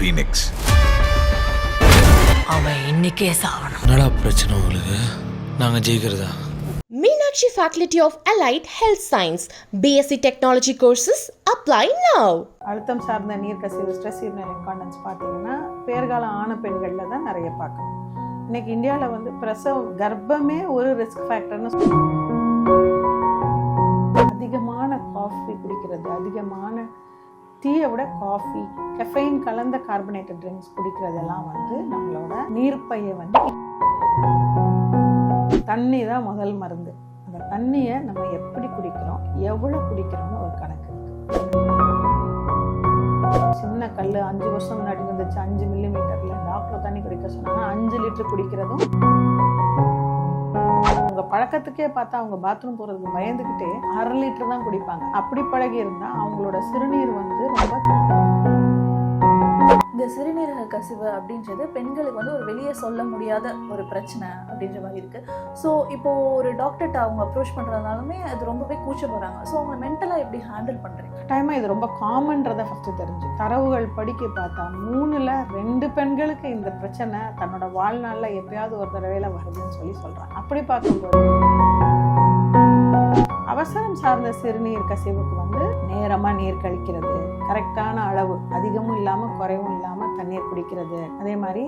Phoenix அவன் இன்னைக்கே சாவணும். என்னடா பிரச்சனை உங்களுக்கு? நாங்கள் ஜெயிக்கிறதா? Meenakshi Faculty of Allied Health Science, BSc Technology courses apply now. அழுத்தம் சார்ந்த நீர் கசிவு ஸ்ட்ரெஸ் யூரினல் இன்காண்டன்ஸ் பார்த்தீங்கன்னா பேர்காலம் ஆன பெண்களில் தான் நிறைய பார்க்கணும். இன்னைக்கு இந்தியாவில் வந்து பிரசவ கர்ப்பமே ஒரு ரிஸ்க் ஃபேக்டர்னு அதிகமான காஃபி குடிக்கிறது அதிகமான டீயை விட காஃபி கெஃபைன் கலந்த கார்பனேட்டட் ட்ரிங்க்ஸ் குடிக்கிறதெல்லாம் வந்து நம்மளோட நீர்ப்பையை வந்து தண்ணி தான் முதல் மருந்து. அந்த தண்ணியை நம்ம எப்படி குடிக்கிறோம் எவ்வளோ குடிக்கிறோம்னு ஒரு கணக்கு சின்ன கல் அஞ்சு வருஷம் முன்னாடி வந்துச்சு அஞ்சு மில்லி மீட்டர்ல டாக்டர் தண்ணி குடிக்க சொன்னாங்க அஞ்சு லிட்டர் குடிக்கிறதும் பழக்கத்துக்கே பார்த்தா அவங்க பாத்ரூம் போறதுக்கு பயந்துக்கிட்டே அரை லிட்டர் தான் குடிப்பாங்க. அப்படி பழகி இருந்தா அவங்களோட சிறுநீர் வந்து ரொம்ப இந்த சிறுநீரக கசிவு அப்படின்றது பெண்களுக்கு வந்து ஒரு வெளியே சொல்ல முடியாத ஒரு பிரச்சனை அப்படின்ற மாதிரி இருக்கு. ஸோ இப்போ ஒரு டாக்டர்கிட்ட அவங்க அப்ரோச் பண்றதுனாலுமே அது ரொம்பவே கூச்சப்படுறாங்க. ஸோ அவங்க மென்டலாக எப்படி ஹேண்டில் பண்றீங்க? கட்டாயமா இது ரொம்ப காமன்றதை ஃபர்ஸ்ட் தெரிஞ்சு. தரவுகள் படிக்க பார்த்தா மூணுல ரெண்டு பெண்களுக்கு இந்த பிரச்சனை தன்னோட வாழ்நாளில் எப்பயாவது ஒரு தடவையில வருதுன்னு சொல்லி சொல்றாங்க. அப்படி பார்க்கும்போது அவசரம் சார்ந்த சிறுநீர் கசிவுக்கு வந்து நேரமா நீர் கழிக்கிறது கரெக்டான அளவு அதிகமும் இல்லாம குறைவும் இல்லாம தண்ணீர் குடிக்கிறது. அதே மாதிரி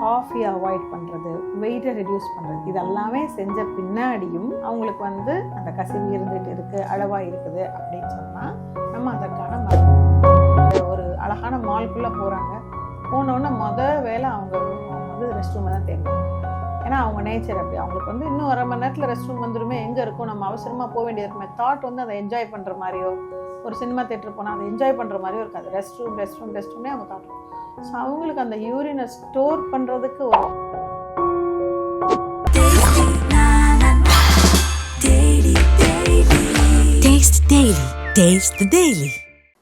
காஃபி அவாய்ட் பண்ணுறது வெயிட்டை ரெடியூஸ் பண்ணுறது இதெல்லாமே செஞ்ச பின்னாடியும் அவங்களுக்கு வந்து அந்த கசிவு இருந்துட்டு இருக்கு அளவாக இருக்குது அப்படின்னு சொன்னால் நம்ம அதற்கான மருந்து ஒரு அழகான மால்குள்ளே போகிறாங்க போனோடனே மொத வேலை அவங்க அவங்க வந்து ரெஸ்ட் ரூமை தான் தேடுவாங்க. ஏன்னா அவங்க நேச்சர் அப்படி. அவங்களுக்கு வந்து இன்னும் அரை மணி நேரத்தில் ரெஸ்ட் ரூம் வந்துருமே. எங்கே இருக்கும் நம்ம அவசரமாக போக வேண்டியது இருக்குமே. தாட் வந்து அதை என்ஜாய் பண்ணுற மாதிரியோ ஒரு சினிமா தேட்டர் போனால் அதை என்ஜாய் பண்ணுற மாதிரியோ இருக்காது. Rest room rest room rest ரூம்னே அவங்க தாட் ஸோ அவங்களுக்கு அந்த யூரினை ஸ்டோர் பண்ணுறதுக்கு ஒரு taste daily taste daily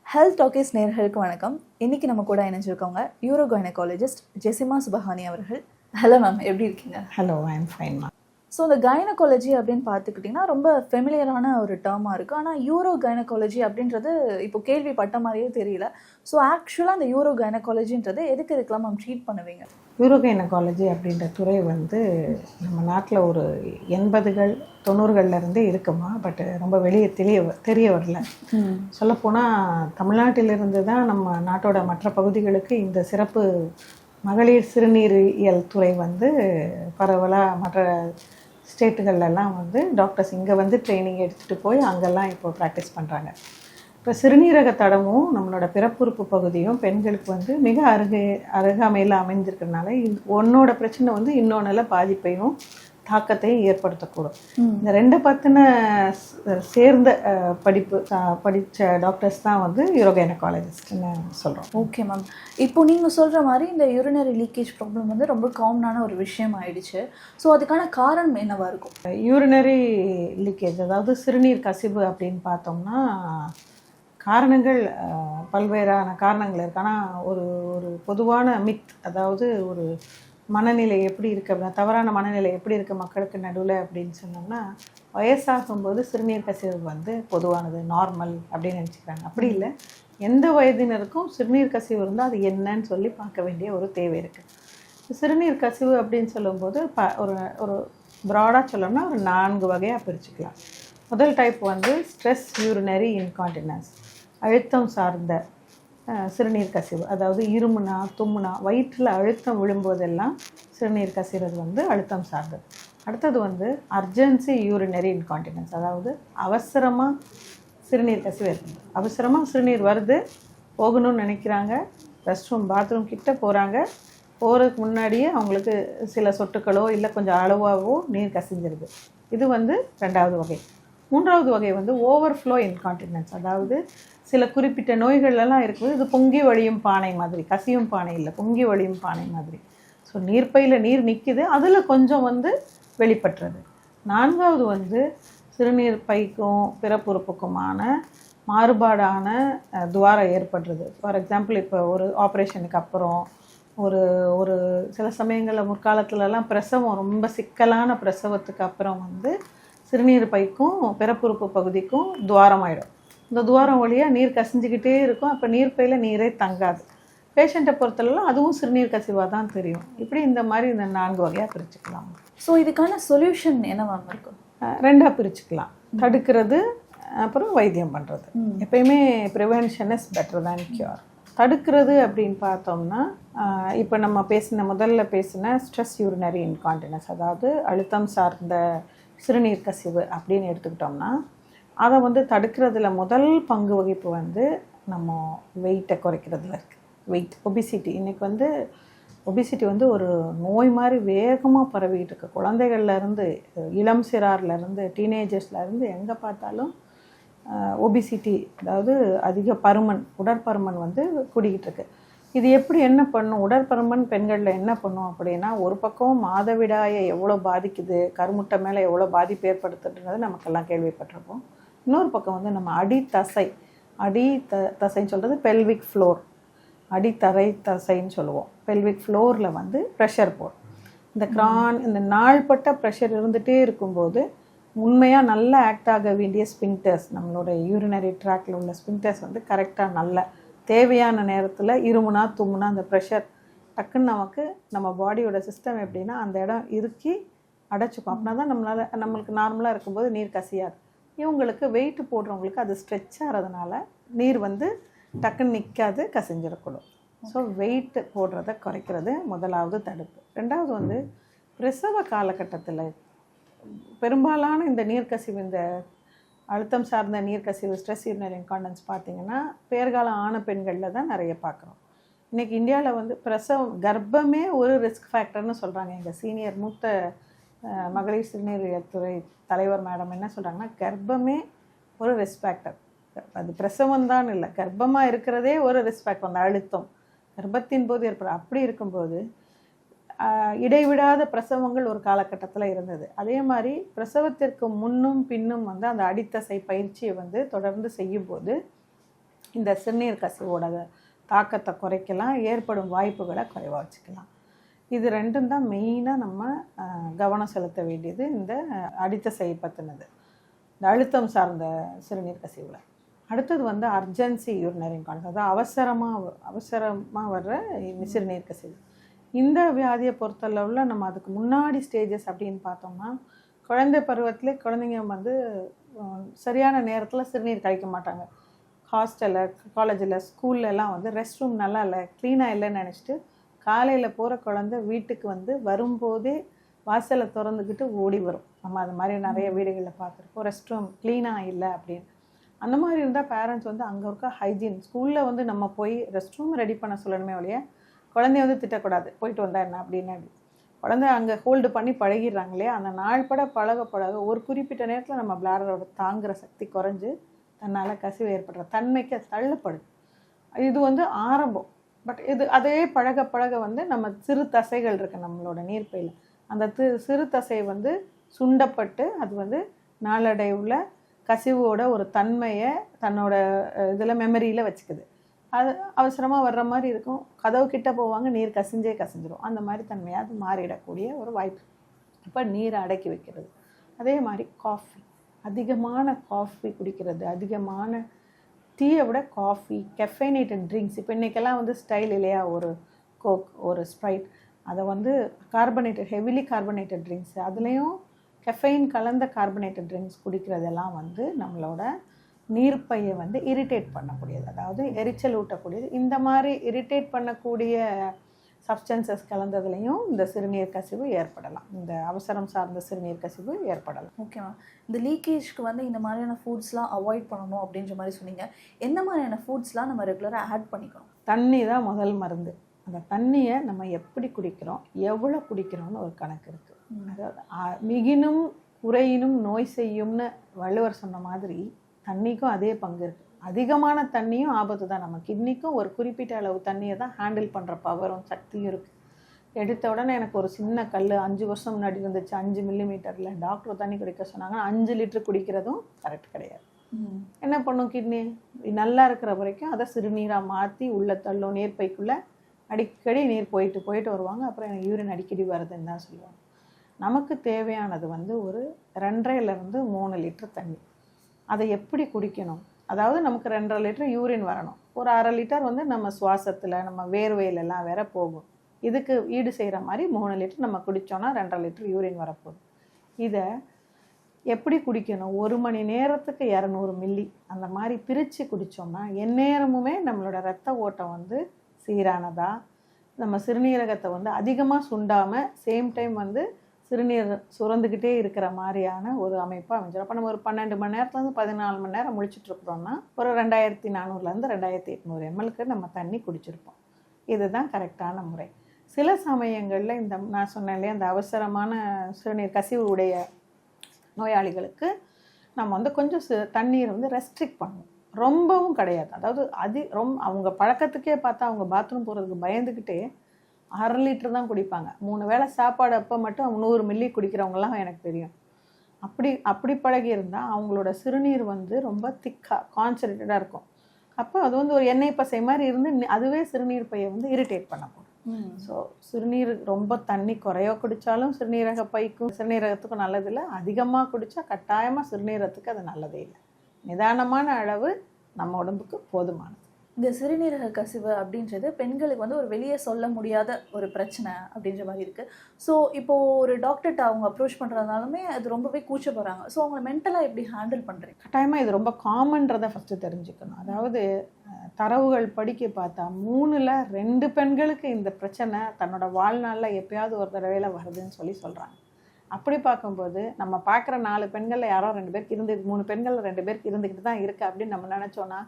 health talkies நேர்களுக்கு வணக்கம். இன்னைக்கு நம்ம கூட இணைஞ்சிருக்கவங்க யூரோ கைனகாலஜிஸ்ட் ஜெசிமா சுபஹானி அவர்கள். ஹலோ மேம் எப்படி இருக்கீங்க? ஹலோ ஐ எம் ஃபைன்மா ஸோ இந்த கைனகாலஜி அப்படின்னு பார்த்துக்கிட்டிங்கன்னா ரொம்ப ஃபெமிலியரான ஒரு டேர்மாக இருக்குது ஆனால் யூரோ கைனகாலஜி அப்படின்றது இப்போ கேள்விப்பட்ட மாதிரியே தெரியல. ஸோ ஆக்சுவலாக அந்த யூரோ கைனகாலஜின்றது எதுக்கு இதுக்கெல்லாம் மேம் ட்ரீட் பண்ணுவீங்க? யூரோகைனகாலஜி அப்படின்ற துறை வந்து நம்ம நாட்டில் ஒரு எண்பதுகள் தொண்ணூறுகள்ல இருந்தே இருக்குமா? பட் ரொம்ப வெளியே தெரிய தெரிய வரல. சொல்லப்போனால் தமிழ்நாட்டிலிருந்து தான் நம்ம நாட்டோட மற்ற பகுதிகளுக்கு இந்த சிறப்பு மகளிர் சிறுநீரியல் துறை வந்து பரவலாக மற்ற ஸ்டேட்டுகள்லாம் வந்து டாக்டர்ஸ் இங்கே வந்து ட்ரைனிங் எடுத்துகிட்டு போய் அங்கெல்லாம் இப்போ ப்ராக்டிஸ் பண்ணுறாங்க இப்போ சிறுநீரக தடமும் நம்மளோட பிறப்புறுப்பு பகுதியும் பெண்களுக்கு வந்து மிக அருகே அருகாமையில் அமைந்திருக்கிறதுனால இது ஒன்னோட பிரச்சனை வந்து இன்னொன்றில் பாதிப்பையும் தாக்கத்தையும் ஏற்படுத்தக்கூடும். இந்த ரெண்டு பற்றின சேர்ந்த படிப்பு படிச்ச டாக்டர்ஸ் தான் வந்து யூரோகைனகாலஜிஸ்ட்னு சொல்கிறோம் ஓகே மேம் இப்போ நீங்கள் சொல்கிற மாதிரி இந்த யூரினரி லீக்கேஜ் ப்ராப்ளம் வந்து ரொம்ப காமனான ஒரு விஷயம் ஆயிடுச்சு. ஸோ அதுக்கான காரணம் என்னவா இருக்கும்? யூரினரி லீக்கேஜ் அதாவது சிறுநீர் கசிவு அப்படின்னு பார்த்தோம்னா காரணங்கள் பல்வேறான காரணங்கள் இருக்கு. ஆனால் ஒரு ஒரு பொதுவான மித் அதாவது ஒரு மனநிலை எப்படி இருக்கு அப்படின்னா தவறான மனநிலை எப்படி இருக்குது மக்களுக்கு நடுவில் அப்படின்னு சொன்னோம்னா வயசாகும்போது சிறுநீர் கசிவு வந்து பொதுவானது நார்மல் அப்படின்னு நினச்சிக்கிறாங்க. அப்படி இல்லை. எந்த வயதினருக்கும் சிறுநீர் கசிவு இருந்தால் அது என்னன்னு சொல்லி பார்க்க வேண்டிய ஒரு தேவை இருக்குது சிறுநீர் கசிவு அப்படின்னு சொல்லும்போது ப ஒரு ஒரு ப்ராடாக சொல்லணும்னா ஒரு நான்கு வகையாக பிரிச்சுக்கலாம். முதல் டைப் வந்து ஸ்ட்ரெஸ் யூரினரி இன்கான்டினன்ஸ் அழுத்தம் சார்ந்த சிறுநீர் கசிவு. அதாவது இருமுனா தும்முனா வயிற்றில் அழுத்தம் விழும்போதெல்லாம் சிறுநீர் கசிறது வந்து அழுத்தம் சார்ந்தது. அடுத்தது வந்து அர்ஜென்சி யூரினரி இன்கான்டினன்ஸ் அதாவது அவசரமாக சிறுநீர் கசிவு இருக்குது அவசரமாக சிறுநீர் வருது போகணும்னு நினைக்கிறாங்க ரெஸ்ட் ரூம் பாத்ரூம் கிட்ட போகிறாங்க போகிறதுக்கு முன்னாடியே அவங்களுக்கு சில சொட்டுக்களோ இல்லை கொஞ்சம் அளவாகவோ நீர் கசிஞ்சிருது. இது வந்து ரெண்டாவது வகை. மூன்றாவது வகை வந்து ஓவர்ஃப்ளோ இன்கான்டினன்ஸ் அதாவது சில குறிப்பிட்ட நோய்கள்லாம் இருக்குது இது பொங்கி வழியும் பானை மாதிரி கசியும் பானை இல்லை பொங்கி வழியும் பானை மாதிரி. ஸோ நீர்ப்பையில் நீர் நிற்கிது அதில் கொஞ்சம் வந்து வெளிப்பட்டுறது. நான்காவது வந்து சிறுநீர் பைக்கும் பிறப்புறுப்புக்குமான மாறுபாடான துவாரம் ஏற்படுறது. ஃபார் எக்ஸாம்பிள் இப்போ ஒரு ஆப்ரேஷனுக்கு அப்புறம் ஒரு ஒரு சில சமயங்களில் முற்காலத்துலலாம் பிரசவம் ரொம்ப சிக்கலான பிரசவத்துக்கு அப்புறம் வந்து சிறுநீர் பைக்கும் பிறப்புறுப்பு பகுதிக்கும் துவாரமாயிடும். இந்த துவாரம் வழியாக நீர் கசிஞ்சுக்கிட்டே இருக்கும். அப்போ நீர்ப்பையில் நீரே தங்காது. பேஷண்ட்டை பொறுத்தளவில் அதுவும் சிறுநீர் கசிவாக தான் தெரியும். இப்படி இந்த மாதிரி இந்த நான்கு வகையாக பிரிச்சுக்கலாம். ஸோ இதுக்கான சொல்யூஷன் என்ன மேம் இருக்கும் ரெண்டாக பிரிச்சுக்கலாம். தடுக்கிறது அப்புறம் வைத்தியம் பண்ணுறது எப்பயுமே prevention is better than cure தடுக்கிறது அப்படின்னு பார்த்தோம்னா இப்போ நம்ம பேசின முதல்ல பேசின ஸ்ட்ரெஸ் யூரினரி இன்கான்டினஸ் அதாவது அழுத்தம் சார்ந்த சிறுநீர் கசிவு அப்படின்னு எடுத்துக்கிட்டோம்னா அதை வந்து தடுக்கிறதுல முதல் பங்கு வகிப்பு வந்து நம்ம வெயிட்டை குறைக்கிறதுல இருக்குது வெயிட் ஒபிசிட்டி இன்றைக்கி வந்து ஒபிசிட்டி வந்து ஒரு நோய் மாதிரி வேகமாக பரவிக்கிட்டு இருக்கு. குழந்தைகள்லேருந்து இளம் சிறார்லேருந்து டீனேஜர்ஸ்லேருந்து எங்கே பார்த்தாலும் ஒபிசிட்டி அதாவது அதிக பருமன் உடற்பருமன் வந்து கூடிக்கிட்டு இருக்கு. இது எப்படி என்ன பண்ணும்? உடற்பருமன் பெண்களில் என்ன பண்ணும் அப்படின்னா ஒரு பக்கம் மாதவிடாயை எவ்வளோ பாதிக்குது கருமுட்டை மேலே எவ்வளோ பாதிப்பு ஏற்படுத்துன்றது நமக்கெல்லாம் கேள்விப்பட்டிருப்போம். இன்னொரு பக்கம் வந்து நம்ம அடித்தசை. அடி த தசைன்னு சொல்கிறது பெல்விக் ஃப்ளோர் அடித்தரை தசைன்னு சொல்லுவோம். பெல்விக் ஃப்ளோரில் வந்து ப்ரெஷர் போடும். இந்த கிரான் இந்த நாள்பட்ட ப்ரெஷர் இருந்துகிட்டே இருக்கும்போது உண்மையாக நல்லா ஆக்ட் ஆக வேண்டிய ஸ்பிங்டர்ஸ் நம்மளோட யூரினரி ட்ராக்ல உள்ள ஸ்பிங்டர்ஸ் வந்து கரெக்டாக நல்ல தேவையான நேரத்தில் இருமுனா தும்முனா அந்த ப்ரெஷர் டக்குன்னு நமக்கு நம்ம பாடியோட சிஸ்டம் எப்படின்னா அந்த இடம் இறுக்கி அடைச்சிக்கும். அப்படின்னா தான் நம்மளால் நம்மளுக்கு நார்மலாக இருக்கும்போது நீர் கசியாது. இவங்களுக்கு வெயிட் போடுறவங்களுக்கு அது ஸ்ட்ரெச் ஆகிறதுனால நீர் வந்து டக்குன்னு நிற்காது கசிஞ்சிடக்கூடும் ஸோ வெயிட் போடுறத குறைக்கிறது முதலாவது தடுப்பு. ரெண்டாவது வந்து பிரசவ காலகட்டத்தில் பெரும்பாலான இந்த நீர்க்கசிவு இந்த அழுத்தம் சார்ந்த நீர்க்கசிவு ஸ்ட்ரெஸ் யூரினரி இன்காண்டன்ஸ் பார்த்தீங்கன்னா பேர்காலம் ஆன பெண்களில் தான் நிறைய பார்க்குறோம். இன்றைக்கி இந்தியாவில் வந்து பிரசவம் கர்ப்பமே ஒரு ரிஸ்க் ஃபேக்டர்னு சொல்கிறாங்க எங்கள் சீனியர் மூத்த மகளிர் சிறுநீரகத்துறை தலைவர் மேடம் என்ன சொல்கிறாங்கன்னா கர்ப்பமே ஒரு ரிஸ்க் ஃபேக்டர் அது பிரசவம் தான் இல்லை. கர்ப்பமாக இருக்கிறதே ஒரு ரிஸ்க் ஃபேக்டர் அந்த அழுத்தம். கர்ப்பத்தின் போது ஏற்பட அப்படி இருக்கும்போது இடைவிடாத பிரசவங்கள் ஒரு காலகட்டத்தில் இருந்தது. அதே மாதிரி பிரசவத்திற்கு முன்னும் பின்னும் வந்து அந்த அடித்தசை பயிற்சியை வந்து தொடர்ந்து செய்யும்போது இந்த சிறுநீர் கசிவோட தாக்கத்தை குறைக்கலாம் ஏற்படும் வாய்ப்புகளை குறைவாக வச்சுக்கலாம். இது ரெண்டும் தான் மெயினாக நம்ம கவனம் செலுத்த வேண்டியது இந்த அடித்த சை பற்றினது இந்த அழுத்தம் சார்ந்த சிறுநீர் கசிவில். அடுத்தது வந்து அர்ஜென்சி யூரினரி இன்கான்ஸ் அதாவது அவசரமாக அவசரமாக வர்ற சிறுநீர் கசிவு. இந்த வியாதியை பொறுத்தளவில் நம்ம அதுக்கு முன்னாடி ஸ்டேஜஸ் அப்படின்னு பார்த்தோம்னா குழந்தை பருவத்தில் குழந்தைங்க வந்து சரியான நேரத்தில் சிறுநீர் கழிக்க மாட்டாங்க. ஹாஸ்டலில் காலேஜில் ஸ்கூல்லலாம் வந்து ரெஸ்ட் ரூம் நல்லா இல்லை க்ளீனாக இல்லைன்னு நினச்சிட்டு காலையில் போகிற குழந்தை வீட்டுக்கு வந்து வரும்போதே வாசலை திறந்துக்கிட்டு ஓடி வரும். நம்ம அது மாதிரி நிறைய வீடுகளில் பார்த்துருப்போம் ரெஸ்ட் ரூம் க்ளீனாக இல்லை அப்படின்னு. அந்த மாதிரி இருந்தால் பேரண்ட்ஸ் வந்து அங்கே இருக்க ஹைஜீன் ஸ்கூலில் வந்து நம்ம போய் ரெஸ்ட் ரூம் ரெடி பண்ண சொல்லணுமே ஒழிய குழந்தைய வந்து திட்டக்கூடாது. போயிட்டு வந்தா என்ன அப்படின்னு குழந்தை அங்கே ஹோல்டு பண்ணி பழகிடுறாங்க இல்லையா? அந்த நாள் பட பழக பழக ஒரு குறிப்பிட்ட நேரத்தில் நம்ம பிளாடரோட தாங்குற சக்தி குறைஞ்சு தன்னால் கசிவு ஏற்படுற தன்மைக்கு தள்ளப்படுது இது வந்து ஆரம்பம். பட் இது அதே பழக பழக வந்து நம்ம சிறு தசைகள் இருக்குது நம்மளோட நீர்ப்பையில். அந்த சிறு தசை வந்து சுண்டப்பட்டு அது வந்து நாளடைவில் கசிவோட ஒரு தன்மையை தன்னோட இதில் மெமரியில் வச்சுக்குது. அது அவசரமாக வர்ற மாதிரி இருக்கும். கதவு கிட்ட போவாங்க நீர் கசிஞ்சே கசிஞ்சிரும். அந்த மாதிரி தன்மையாக அது மாறிடக்கூடிய ஒரு வாய்ப்பு. இப்போ நீரை அடக்கி வைக்கிறது. அதே மாதிரி காஃபி அதிகமான காஃபி குடிக்கிறது அதிகமான டீயை விட காஃபி கெஃபைனேட்டட் ட்ரிங்க்ஸ் இப்போ இன்றைக்கெல்லாம் வந்து ஸ்டைல் இல்லையா? ஒரு கோக் ஒரு ஸ்ப்ரைட் அதை வந்து கார்பனேட்டட் ஹெவிலி கார்பனேட்டட் ட்ரிங்க்ஸ் அதுலேயும் கெஃபைன் கலந்த கார்பனேட்டட் ட்ரிங்க்ஸ் குடிக்கிறதெல்லாம் வந்து நம்மளோட நீர்ப்பையை வந்து இரிட்டேட் பண்ணக்கூடியது. அதாவது எரிச்சல் ஊட்டக்கூடியது இந்த மாதிரி இரிட்டேட் பண்ணக்கூடிய சப்ஸ்டன்சஸ் கலந்ததுலேயும் இந்த சிறுநீர் கசிவு ஏற்படலாம். இந்த அவசரம் சார்ந்த சிறுநீர் கசிவு ஏற்படலாம். ஓகே மேம் இந்த லீக்கேஜ்க்கு வந்து இந்த மாதிரியான ஃபுட்ஸ்லாம் அவாய்ட் பண்ணணும் அப்படின்ற மாதிரி சொன்னீங்க. எந்த மாதிரியான ஃபுட்ஸ்லாம் நம்ம ரெகுலராக ஆட் பண்ணிக்கணும்? தண்ணி தான் முதல் மருந்து. அந்த தண்ணியை நம்ம எப்படி குடிக்கிறோம் எவ்வளோ குடிக்கிறோம்னு ஒரு கணக்கு இருக்குது அதாவது மிகினும் குறையினும் நோய் செய்யும்னு வள்ளுவர் சொன்ன மாதிரி தண்ணிக்கும் அதே பங்கு இருக்குது அதிகமான தண்ணியும் ஆபத்து தான். நம்ம கிட்னிக்கும் ஒரு குறிப்பிட்ட அளவு தண்ணியை தான் ஹேண்டில் பண்ணுற பவரும் சக்தியும் இருக்குது எடுத்த உடனே எனக்கு ஒரு சின்ன கல் அஞ்சு வருஷம் முன்னாடி இருந்துச்சு அஞ்சு மில்லி மீட்டரில் டாக்டர் தண்ணி குடிக்க சொன்னாங்க. அஞ்சு லிட்டர் குடிக்கிறதும் கரெக்ட் கிடையாது. என்ன பண்ணும் கிட்னி நல்லா இருக்கிற வரைக்கும் அதை சிறுநீராக மாற்றி உள்ள தள்ளும் நீர்ப்பைக்குள்ளே அடிக்கடி நீர் போயிட்டு போயிட்டு வருவாங்க. அப்புறம் எனக்கு யூரின் அடிக்கடி வருதுன்னு தான் சொல்லுவாங்க. நமக்கு தேவையானது வந்து ஒரு ரெண்டரைலேருந்து மூணு லிட்டர் தண்ணி. அதை எப்படி குடிக்கணும்? அதாவது நமக்கு ரெண்டரை லிட்டர் யூரின் வரணும். ஒரு அரை லிட்டர் வந்து நம்ம சுவாசத்தில் நம்ம வேர்வையிலெல்லாம் வேற போகும். இதுக்கு ஈடு செய்கிற மாதிரி மூணு லிட்டர் நம்ம குடித்தோன்னா ரெண்டரை லிட்டர் யூரின் வரப்போகுது. இதை எப்படி குடிக்கணும்? ஒரு மணி நேரத்துக்கு இரநூறு மில்லி அந்த மாதிரி பிரித்து குடித்தோம்னா எந்நேரமுமே நம்மளோட ரத்த ஓட்டம் வந்து சீரானதாக நம்ம சிறுநீரகத்தை வந்து அதிகமாக சுண்டாமல் சேம் டைம் வந்து சிறுநீர் சுரந்துக்கிட்டே இருக்கிற மாதிரியான ஒரு அமைப்பாக அமைஞ்சிடும். அப்போ நம்ம ஒரு பன்னெண்டு மணி நேரத்துலேருந்து பதினாலு மணி நேரம் முழிச்சிட்டு இருக்கிறோம்னா ஒரு ரெண்டாயிரத்தி நானூறுலேருந்து ரெண்டாயிரத்தி எட்நூறு எம்எல்க்கு நம்ம தண்ணி குடிச்சிருப்போம். இதுதான் கரெக்டான முறை. சில சமயங்களில் இந்த நான் சொன்னேன் இல்லையா அவசரமான சிறுநீர் கசிவு உடைய நோயாளிகளுக்கு நம்ம வந்து கொஞ்சம் சி- தண்ணீர் வந்து ரெஸ்ட்ரிக்ட் பண்ணணும் ரொம்பவும் கிடையாது. அதாவது அதி ரொம்ப அவங்க பழக்கத்துக்கே பார்த்தா அவங்க பாத்ரூம் போகிறதுக்கு பயந்துக்கிட்டே அரை லிட்டர் தான் குடிப்பாங்க. மூணு வேளை சாப்பாடு அப்போ மட்டும் நூறு மில்லி குடிக்கிறவங்கலாம் எனக்கு தெரியும். அப்படி அப்படி பழகி இருந்தால் அவங்களோட சிறுநீர் வந்து ரொம்ப திக்காக கான்சன்ட்ரேட்டடாக இருக்கும். அப்போ அது வந்து ஒரு எண்ணெய் பசை மாதிரி இருந்து அதுவே சிறுநீர் பையை வந்து இரிட்டேட் பண்ணக்கூடும் ஸோ சிறுநீர் ரொம்ப தண்ணி குறைய குடித்தாலும் சிறுநீரக பைக்கும் சிறுநீரகத்துக்கும் நல்லதில்லை அதிகமாக குடித்தா கட்டாயமாக சிறுநீரகத்துக்கு அது நல்லதே இல்லை. நிதானமான அளவு நம்ம உடம்புக்கு போதுமானது. இந்த சிறுநீரக கசிவு அப்படின்றது பெண்களுக்கு வந்து ஒரு வெளியே சொல்ல முடியாத ஒரு பிரச்சனை அப்படின்ற மாதிரி இருக்கு. ஸோ இப்போ ஒரு டாக்டர்கிட்ட அவங்க அப்ரோச் பண்ணுறதுனாலுமே அது ரொம்பவே கூச்சப்படுறாங்க. ஸோ அவங்கள மென்டலாக எப்படி ஹேண்டில் பண்ணுறீங்க கட்டாயமாக இது ரொம்ப காமன்றதை ஃபஸ்ட்டு தெரிஞ்சுக்கணும். அதாவது தரவுகள் படிக்க பார்த்தா மூணில் ரெண்டு பெண்களுக்கு இந்த பிரச்சனை தன்னோட வாழ்நாளில் எப்பயாவது ஒரு தடவையில் வருதுன்னு சொல்லி சொல்கிறாங்க அப்படி பார்க்கும்போது நம்ம பார்க்குற நாலு பெண்களில் யாரோ ரெண்டு பேருக்கு இருந்து மூணு பெண்களில் ரெண்டு பேருக்கு இருந்துக்கிட்டு தான் இருக்குது அப்படின்னு நம்ம நினச்சோன்னா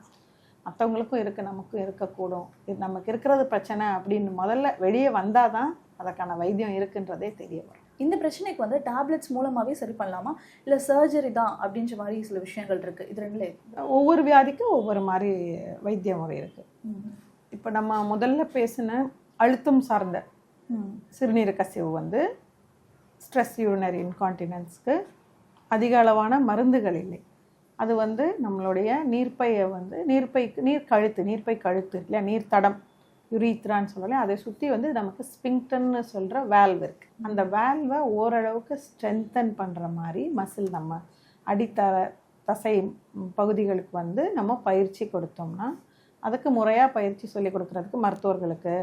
மற்றவங்களுக்கும் இருக்குது நமக்கும் இருக்கக்கூடும். இது நமக்கு இருக்கிறது பிரச்சனை அப்படின்னு முதல்ல வெளியே வந்தால் தான் அதற்கான வைத்தியம் இருக்குன்றதே தெரிய வரும். இந்த பிரச்சனைக்கு வந்து டேப்லெட்ஸ் மூலமாகவே சரி பண்ணலாமா? இல்லை சர்ஜரி தான் அப்படின்ற மாதிரி சில விஷயங்கள் இருக்குது இது ரெண்டுல? ஒவ்வொரு வியாதிக்கும் ஒவ்வொரு மாதிரி வைத்திய முறை இருக்குது இப்போ நம்ம முதல்ல பேசின அழுத்தம் சார்ந்த. சிறுநீர் கசிவு வந்து ஸ்ட்ரெஸ் யூரினரி இன்கான்டினன்ஸ்க்கு அதிக அளவான மருந்துகள் இல்லை. அது வந்து நம்மளுடைய நீர்ப்பையை வந்து நீர்ப்பைக்கு நீர் கழுத்து நீர்ப்பை கழுத்து இல்லையா? நீர் தடம் யுரீத்ரான்னு சொல்லலாம் அதை சுற்றி வந்து நமக்கு ஸ்பிங்டன்னு சொல்கிற வேல்வ் இருக்குது அந்த வேல்வை ஓரளவுக்கு ஸ்ட்ரென்தன் பண்ணுற மாதிரி மசில் நம்ம அடித்தர தசை பகுதிகளுக்கு வந்து நம்ம பயிற்சி கொடுத்தோம்னா அதுக்கு முறையாக பயிற்சி சொல்லி கொடுக்குறதுக்கு மருத்துவர்களுக்கு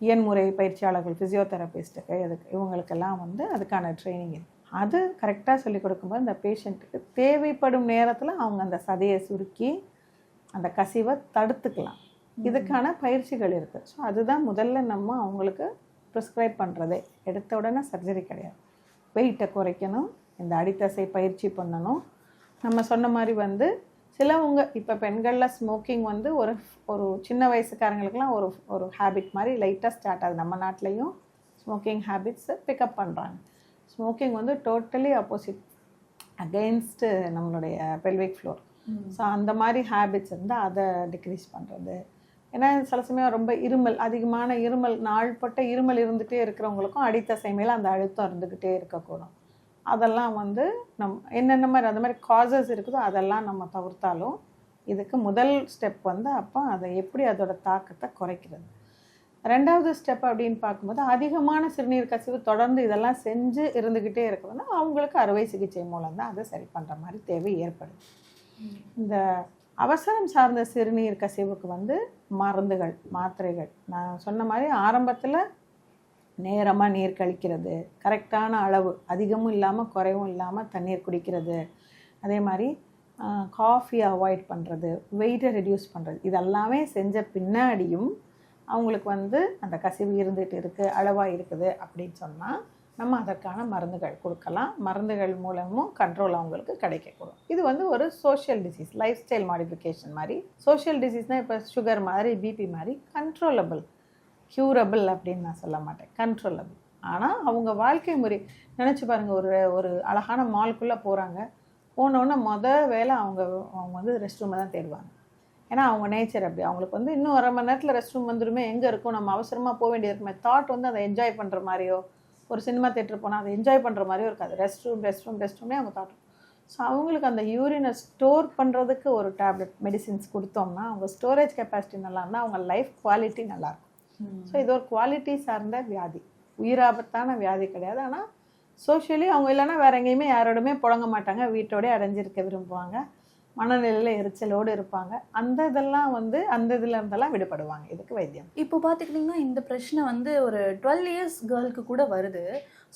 இயன்முறை பயிற்சியாளர்கள் ஃபிசியோதெரபிஸ்ட்டுக்கு இதுக்கு இவங்களுக்கெல்லாம் வந்து அதுக்கான ட்ரைனிங் இருக்குது அது கரெக்டாக சொல்லி கொடுக்கும்போது அந்த பேஷண்ட்டுக்கு தேவைப்படும் நேரத்தில் அவங்க அந்த சதையை சுருக்கி அந்த கசிவை தடுத்துக்கலாம். இதுக்கான பயிற்சிகள் இருக்குது ஸோ அதுதான் முதல்ல நம்ம அவங்களுக்கு ப்ரிஸ்கிரைப் பண்ணுறதே எடுத்த உடனே சர்ஜரி கிடையாது. வெயிட்டை குறைக்கணும் இந்த அடித்தசை பயிற்சி பண்ணணும். நம்ம சொன்ன மாதிரி வந்து சிலவங்க இப்போ பெண்களில் ஸ்மோக்கிங் வந்து ஒரு ஒரு சின்ன வயசுக்காரங்களுக்குலாம் ஒரு ஒரு ஹேபிட் மாதிரி லைட்டாக ஸ்டார்ட் ஆகுது. நம்ம நாட்டிலையும் ஸ்மோக்கிங் ஹேபிட்ஸை பிக்கப் பண்ணுறாங்க ஸ்மோக்கிங் வந்து டோட்டலி ஆப்போசிட் அகெயின்ஸ்டு நம்மளுடைய பெல்விக் ஃப்ளோர் ஸோ அந்த மாதிரி ஹேபிட்ஸ் இருந்தால் அதை டிக்ரீஸ் பண்ணுறது ஏன்னா சில சமயம் ரொம்ப இருமல் அதிகமான இருமல் நாள்பட்ட இருமல் இருந்துகிட்டே இருக்கிறவங்களுக்கும் அடித்தசை மேலே அந்த அழுத்தம் இருந்துக்கிட்டே இருக்கக்கூடும். அதெல்லாம் வந்து நம் என்னென்ன மாதிரி அந்த மாதிரி காசஸ் இருக்குதோ அதெல்லாம் நம்ம தவிர்த்தாலும் இதுக்கு முதல் ஸ்டெப் வந்து அப்போ அதை எப்படி அதோட தாக்கத்தை குறைக்கிறது. ரெண்டாவது ஸ்டெப் அப்படின்னு பார்க்கும்போது அதிகமான சிறுநீர் கசிவு தொடர்ந்து இதெல்லாம் செஞ்சு இருந்துக்கிட்டே இருக்குதுன்னா அவங்களுக்கு அறுவை சிகிச்சை மூலம் தான் அதை சரி பண்ணுற மாதிரி தேவை ஏற்படுது. இந்த அவசரம் சார்ந்த சிறுநீர் கசிவுக்கு வந்து மருந்துகள் மாத்திரைகள். நான் சொன்ன மாதிரி ஆரம்பத்தில் நேரமாக நீர் கழிக்கிறது கரெக்டான அளவு அதிகமும் இல்லாமல் குறைவும் இல்லாமல் தண்ணீர் குடிக்கிறது. அதே மாதிரி காஃபி அவாய்ட் பண்ணுறது வெயிட்டை ரெடியூஸ் பண்ணுறது இதெல்லாமே செஞ்ச பின்னாடியும் அவங்களுக்கு வந்து அந்த கசிவு இருந்துகிட்டு இருக்குது அளவாக இருக்குது அப்படின்னு சொன்னால் நம்ம அதற்கான மருந்துகள் கொடுக்கலாம். மருந்துகள் மூலமும் கண்ட்ரோல் அவங்களுக்கு கிடைக்கக்கூடும். இது வந்து ஒரு social disease lifestyle modification மாதிரி சோஷியல் டிசீஸ்னால் இப்போ சுகர் மாதிரி பிபி மாதிரி கண்ட்ரோலபிள் க்யூரபிள் அப்படின்னு நான் சொல்ல மாட்டேன். கண்ட்ரோலபிள் ஆனால் அவங்க வாழ்க்கை முறை நினச்சி பாருங்கள் ஒரு ஒரு அழகான மால்குள்ளே போகிறாங்க போனோடனே மொதல் வேலை அவங்க அவங்க வந்து ரெஸ்ட் ரூமை தான் தேடுவாங்க. ஏன்னா அவங்க நேச்சர் அப்படி. அவங்களுக்கு வந்து இன்னும் அரை மணி நேரத்தில் ரெஸ்ட் ரூம் வந்துருமே. எங்கே இருக்கும் நம்ம அவசரமாக போக வேண்டியது இருக்குமே. தாட் வந்து அதை என்ஜாய் பண்ணுற மாதிரியோ ஒரு சினிமா தேட்டர் போனால் அதை என்ஜாய் பண்ணுற மாதிரியோ இருக்காது. Rest room rest room rest ரூம்னே அவங்க தாட் ஸோ அவங்களுக்கு அந்த யூரினை ஸ்டோர் பண்ணுறதுக்கு ஒரு டேப்லெட் மெடிசின்ஸ் கொடுத்தோம்னா அவங்க ஸ்டோரேஜ் கெப்பாசிட்டி நல்லா இருந்தால் அவங்க லைஃப் குவாலிட்டி நல்லாயிருக்கும் ஸோ இது ஒரு குவாலிட்டி சார்ந்த வியாதி. உயிராபத்தான வியாதி கிடையாது. ஆனால் சோஷியலி அவங்க இல்லைன்னா வேற எங்கேயுமே யாரோடுமே புழங்க மாட்டாங்க. வீட்டோடய அடைஞ்சிருக்க விரும்புவாங்க. மனநிலையில் எரிச்சலோடு இருப்பாங்க. அந்த இதெல்லாம் வந்து அந்த இதுல இருந்தெல்லாம் விடுபடுவாங்க. இதுக்கு வைத்தியம். இப்போ பார்த்துக்கிட்டிங்கன்னா இந்த பிரச்சனை வந்து ஒரு டுவெல் இயர்ஸ் கேர்ளுக்கு கூட வருது.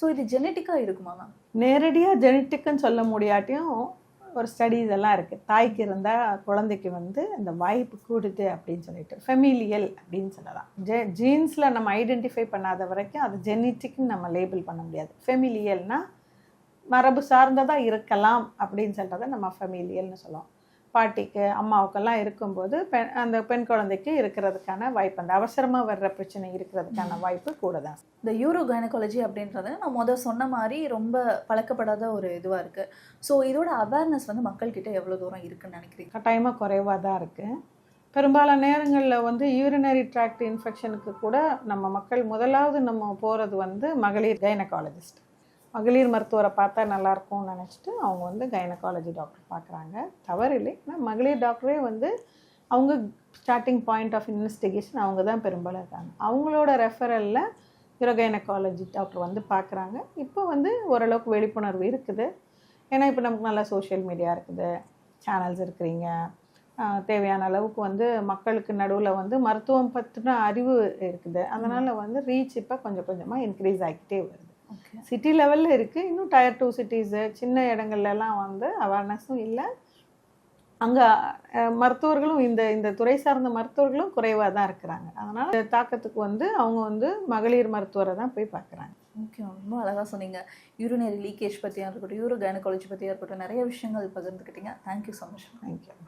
ஸோ இது ஜெனட்டிக்காக இருக்குமா மேம்? நேரடியாக ஜெனட்டிக்குன்னு சொல்ல முடியாட்டியும் ஒரு ஸ்டடீஸ் எல்லாம் இருக்குது தாய்க்கு இருந்தால் குழந்தைக்கு வந்து இந்த வாய்ப்பு கூடுது அப்படின்னு சொல்லிட்டு. ஃபெமிலியல் அப்படின்னு சொல்லலாம். ஜெ ஜீன்ஸில் நம்ம ஐடென்டிஃபை பண்ணாத வரைக்கும் அது ஜெனட்டிக்னு நம்ம லேபிள் பண்ண முடியாது. ஃபெமிலியல்னா மரபு சார்ந்ததாக இருக்கலாம் அப்படின்னு சொல்கிறத நம்ம ஃபெமிலியல்னு சொல்லுவோம். பாட்டிக்கு அம்மாவுக்கெல்லாம் இருக்கும்போது பெண் அந்த பெண் குழந்தைக்கு இருக்கிறதுக்கான வாய்ப்பு அந்த அவசரமாக வர்ற பிரச்சனை இருக்கிறதுக்கான வாய்ப்பு கூட தான் இந்த யூரோ கைனகாலஜி அப்படின்றது நான் முதல் சொன்ன மாதிரி ரொம்ப பழக்கப்படாத ஒரு இதுவாக இருக்குது ஸோ இதோட அவேர்னஸ் வந்து மக்கள்கிட்ட எவ்வளோ தூரம் இருக்குன்னு நினைக்கிறீங்க? கட்டாயமாக குறைவாக தான் இருக்குது பெரும்பாலான நேரங்களில் வந்து யூரினரி ட்ராக்ட் இன்ஃபெக்ஷனுக்கு கூட நம்ம மக்கள் முதலாவது நம்ம போகிறது வந்து மகளிர் கைனகாலஜிஸ்ட் மகளிர் மருத்துவரை பார்த்தா நல்லாயிருக்கும்னு நினச்சிட்டு அவங்க வந்து கைனகாலஜி டாக்டர் பார்க்குறாங்க. தவறு இல்லை. ஆனால் மகளிர் டாக்டரே வந்து அவங்க ஸ்டார்டிங் பாயிண்ட் ஆஃப் இன்வெஸ்டிகேஷன் அவங்க தான் பெரும்பாலும் இருக்காங்க. அவங்களோட ரெஃபரலில் யூரோகைனகாலஜி டாக்டர் வந்து பார்க்குறாங்க. இப்போ வந்து ஓரளவுக்கு விழிப்புணர்வு இருக்குது. ஏன்னா இப்போ நமக்கு நல்லா சோஷியல் மீடியா இருக்குது. சேனல்ஸ் இருக்கிறீங்க. தேவையான அளவுக்கு வந்து மக்களுக்கு நடுவில் வந்து மருத்துவம் பற்றின அறிவு இருக்குது. அதனால் வந்து ரீச் இப்போ கொஞ்சம் கொஞ்சமாக இன்க்ரீஸ் ஆகிக்கிட்டே வருது. சிட்டி லெவலில் இருக்குது இன்னும் டயர் டூ சிட்டிஸு சின்ன இடங்கள்லாம் வந்து அவேர்னஸும் இல்லை. அங்கே மருத்துவர்களும் இந்த இந்த துறை சார்ந்த மருத்துவர்களும் குறைவாக தான் இருக்கிறாங்க. அதனால் தாக்கத்துக்கு வந்து அவங்க வந்து மகளிர் மருத்துவரை தான் போய் பார்க்குறாங்க. ஓகே ரொம்ப அழகாக சொன்னீங்க. யூரினரி லீக்கேஜ் பற்றியாக இருக்கட்டும் யூரோ கைனகாலஜி பற்றியாக இருக்கட்டும் நிறைய விஷயங்கள் பகிர்ந்துக்கிட்டீங்க. Thank you so much thank you